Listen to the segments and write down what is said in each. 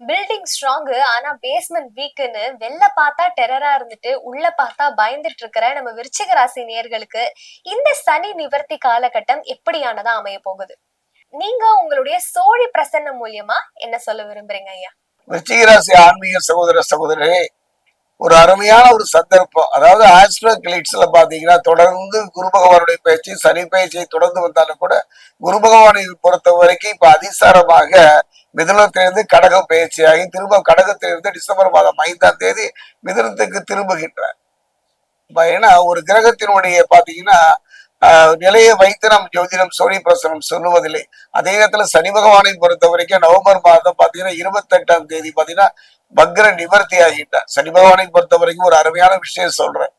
Building strong ஆனா basement வீக்குன்னு வெளில பார்த்தா டெரரா இருந்துட்டு உள்ள பார்த்தா பயந்துட்டு இருக்கிற நம்ம விருச்சிக ராசி நேர்களுக்கு இந்த சனி நிவர்த்தி காலகட்டம் எப்படியானதா அமைய போகுது? நீங்க உங்களுடைய சோழி பிரசன்னம் மூலியமா என்ன சொல்ல விரும்புறீங்க ஐயா? விருச்சிகராசி ஆன்மீக சகோதர சகோதரரே ஒரு அருமையான ஒரு சந்தர்ப்பம். அதாவது ஆஸ்ட்ரோ கிளிட்ஸ்ல பாத்தீங்கன்னா தொடர்ந்து குரு பகவானுடைய பேச்சு சனி பேச்சை தொடர்ந்து வந்தாலும் கூட குரு பகவானை பொறுத்த வரைக்கும் இப்ப அதிசாரமாக மிதுனத்திலிருந்து கடகம் பயிற்சியாகி திரும்ப கடகத்திலிருந்து டிசம்பர் மாதம் ஐந்தாம் தேதி மிதுனத்துக்கு திரும்புகின்றார். ஏன்னா ஒரு கிரகத்தினுடைய பாத்தீங்கன்னா ஆஹ், நிலையை வைத்து நம் ஜோதிடம் சோழி பிரசனம் சொல்லுவதில்லை. அதே நேரத்துல சனி பகவானை பொறுத்த வரைக்கும் நவம்பர் மாதம் பாத்தீங்கன்னா இருபத்தி எட்டாம் தேதி பாத்தீங்கன்னா பக்ர நிவர்த்தி ஆகிட்டார். சனி பகவானை பொறுத்த வரைக்கும் ஒரு அருமையான விஷயம் சொல்றேன்.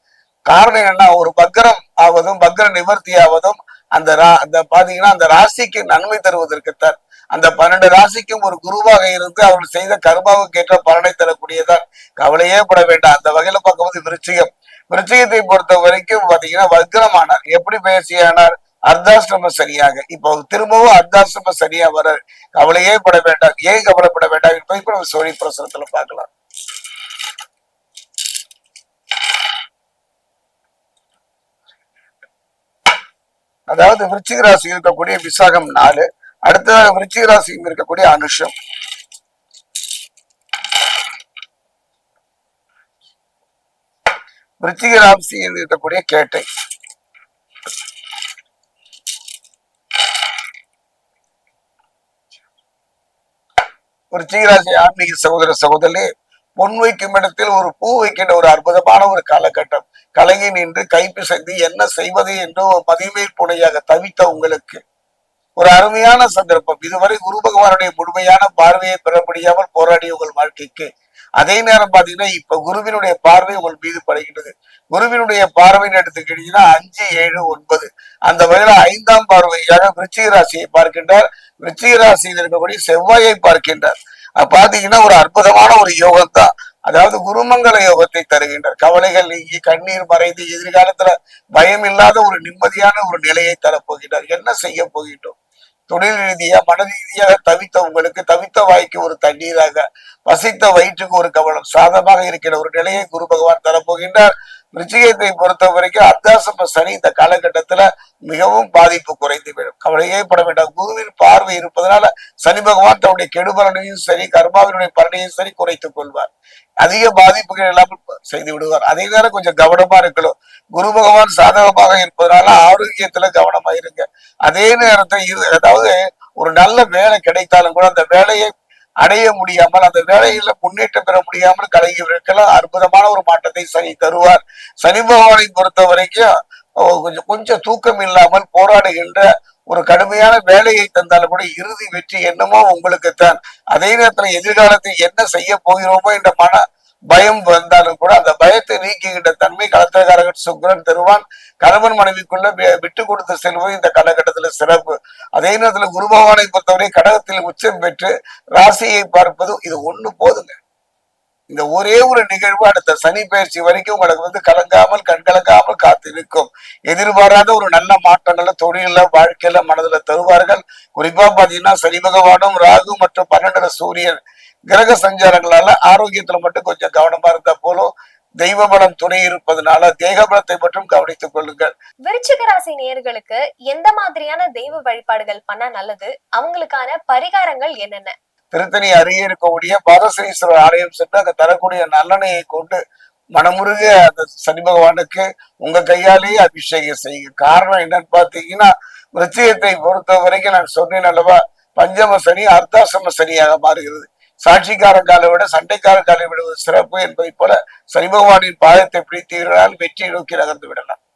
காரணம் என்ன ஒரு பக்ரம் ஆவதும் பக்ர நிவர்த்தி ஆவதும் அந்த ரா அந்த பாத்தீங்கன்னா அந்த ராசிக்கு நன்மை தருவதற்குத்தான். அந்த பன்னெண்டு ராசிக்கும் ஒரு குருவாக இருந்து அவர்கள் செய்த கர்மாவுக்கு ஏற்ற பலனை தரக்கூடியதான் கவலையே பட வேண்டாம். அந்த வகையில பார்க்கும்போது விருச்சிகம். விருச்சிகத்தை பொறுத்த வரைக்கும் பாத்தீங்கன்னா வக்ரமானார். எப்படி பேசியானார்? அர்த்தாசிரம சரியாக. இப்போ திரும்பவும் அர்த்தாசிரம சரியா வர கவலையே பட வேண்டாம். ஏன் கவலைப்பட வேண்டாம் என்பதை இப்ப நம்ம சோழி பிரசனத்துல பார்க்கலாம். அதாவது விருச்சிக ராசி இருக்கக்கூடிய விசாகம் நாலு. அடுத்ததாக விருச்சிக ராசியும் இருக்கக்கூடிய அனுஷம். விருச்சிக ராசியில் இருக்கக்கூடிய கேட்டை. விருச்சிக ராசி ஆன்மீக சகோதர சகோதரி பொன் வைக்கும் இடத்தில் ஒரு பூ வைக்கின்ற ஒரு அற்புதமான ஒரு காலகட்டம். கலங்கி நின்று கைப்பிசைந்து என்ன செய்வது என்று ஒரு மதிமேல் புனையாக தவித்த உங்களுக்கு. ஒரு அருமையான சந்தர்ப்பம். இதுவரை குரு பகவானுடைய முழுமையான பார்வையை பெற முடியாமல் போராடிய உங்கள் வாழ்க்கைக்கு. அதே நேரம் பாத்தீங்கன்னா இப்ப குருவினுடைய பார்வை உங்கள் மீது படைகின்றது. குருவினுடைய பார்வைன்னு எடுத்துக்கிட்டீங்கன்னா அஞ்சு ஏழு ஒன்பது. அந்த வகையில ஐந்தாம் பார்வையாக விருச்சிக ராசியை பார்க்கின்றார். விருச்சிக ராசியில் இருக்கக்கூடிய செவ்வாயை பார்க்கின்றார். பாத்தீங்கன்னா ஒரு அற்புதமான ஒரு யோகம் தான் அதாவது குருமங்கல யோகத்தை தருகின்றார். கவலைகள் நீங்கி கண்ணீர் மறைந்து எதிர்காலத்துல பயம் இல்லாத ஒரு நிம்மதியான ஒரு நிலையை தரப்போகின்றார். என்ன செய்ய போகின்றோம்? தொழில் ரீதியா மன ரீதியாக தவித்தவங்களுக்கு தவித்த வாய்க்கு ஒரு தண்ணீராக பசித்த வயிற்றுக்கு ஒரு கவனம் சாதமாக இருக்கிற ஒரு நிலையை குரு பகவான் தரப்போகின்றார் விருச்சிகத்தை பொறுத்த வரைக்கும் அர்த்தாசம சனி இந்த காலகட்டத்துல மிகவும் பாதிப்பு குறைந்து விடும். கவலையே பட வேண்டாம். குருவின் பார்வை இருப்பதனால சனி பகவான் தன்னுடைய கெடுபலனையும் சரி கர்மாவினுடைய பலனையும் சரி குறைத்துக் கொள்வார். அதிக பாதிப்புகள் இல்லாமல் செய்து விடுவார். அதே நேரம் கொஞ்சம் கவனமா இருக்கணும். குரு பகவான் சாதகமாக இருப்பதனால ஆரோக்கியத்துல கவனமா இருங்க. அதே நேரத்தில் இரு அதாவது ஒரு நல்ல வேலை கிடைத்தாலும் கூட அந்த வேலையை அடைய முடியாமல் அந்த வேலையில முன்னேற்றம் பெற முடியாமல் கலைஞர்களுக்கெல்லாம் அற்புதமான ஒரு மாற்றத்தை சனி தருவார். சனி பகவானை பொறுத்த வரைக்கும் கொஞ்சம் கொஞ்சம் தூக்கம் இல்லாமல் போராடுகின்ற ஒரு கடுமையான வேலையை தந்தாலும் கூட இறுதி வெற்றி என்னமோ உங்களுக்குத்தான். அதே நேரத்துல எதிர்காலத்தில் என்ன செய்ய போகிறோமோ என்ற மன பயம் வந்தாலும் கூட அந்த பயத்தை நீக்குகின்ற தன்மை கலத்திரக்காரகன் சுக்கிரன் தருவான் கணவன் மனைவிக்குள்ள விட்டு கொடுத்து செல்வது இந்த காலகட்டத்துல சிறப்பு. அதே நேரத்துல குரு பகவானை பொறுத்தவரை கடகத்தில் உச்சம் பெற்று ராசியை பார்ப்பது இது ஒண்ணு போதுங்க. இந்த ஒரே ஒரு நிகழ்வு அடுத்த சனி பயிற்சி வரைக்கும் உங்களுக்கு வந்து கலங்காமல் கண்கலங்காமல் நிற்கும். எதிர்பாராத ஒரு நல்ல மாற்றங்களை தொழில வாழ்க்கையில மனதுல தருவார்கள். குறிப்பா பாத்தீங்கன்னா சனி பகவானும் ராகு மற்றும் பன்னெண்டுல சூரியன் கிரக சஞ்சாரங்களால ஆரோக்கியத்துல மட்டும் கொஞ்சம் கவனமா இருந்தா போலும் தெய்வ பலம் துணை இருப்பதனால தேக பலத்தை மட்டும் கவனித்துக் கொள்ளுங்கள். விருச்சிக ராசி நேயர்களுக்கு எந்த மாதிரியான தெய்வ வழிபாடுகள் பண்ணா நல்லது? அவங்களுக்கான பரிகாரங்கள் என்னென்ன? திருத்தணி அருகே இருக்கக்கூடிய பாதசனீஸ்வரர் ஆலயம் சென்று அங்க தரக்கூடிய நல்லெண்ணெயை கொண்டு மனமுருக அந்த சனி பகவானுக்கு உங்க கையாலேயே அபிஷேகம் செய்யுங்க. காரணம் என்னன்னு பாத்தீங்கன்னா விருச்சிகத்தை பொறுத்த வரைக்கும் நான் சொன்னேன் அல்லவா பஞ்சம சனி அர்த்தாசம சனியாக மாறுகிறது. சாட்சிக்கார காலை விட சண்டைக்காரங்காலை விடுவது சிறப்பு என்பதை போல சனி பகவானின் பாதத்தை பிடித்தீர்களால் வெற்றி நோக்கி நகர்ந்து விடலாம்.